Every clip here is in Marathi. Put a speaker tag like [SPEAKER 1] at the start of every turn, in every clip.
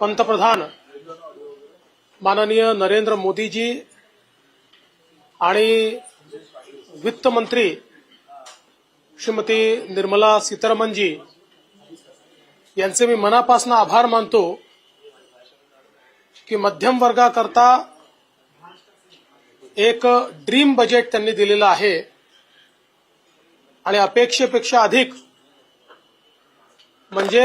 [SPEAKER 1] पंतप्रधान माननीय नरेंद्र मोदीजी आणि वित्तमंत्री श्रीमती निर्मला सीतारामनजी यांचे मी मनापासून आभार मानतो की मध्यम वर्गाकरता एक ड्रीम बजेट त्यांनी दिलेलं आहे आणि अपेक्षेपेक्षा अधिक म्हणजे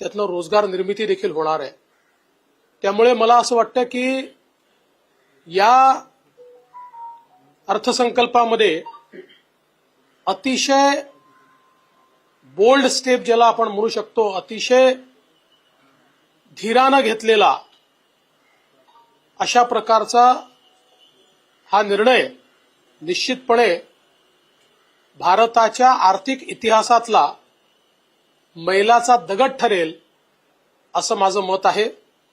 [SPEAKER 1] त्यातनं रोजगार निर्मिती देखील होणार आहे. त्यामुळे मला असं वाटतं की या अर्थसंकल्पामध्ये अतिशय बोल्ड स्टेप ज्याला आपण म्हणू शकतो अतिशय धीरानं घेतलेला अशा प्रकारचा हा निर्णय निश्चितपणे भारताच्या आर्थिक इतिहासातला मैलाचा दगड ठरेल असं माझं मत आहे.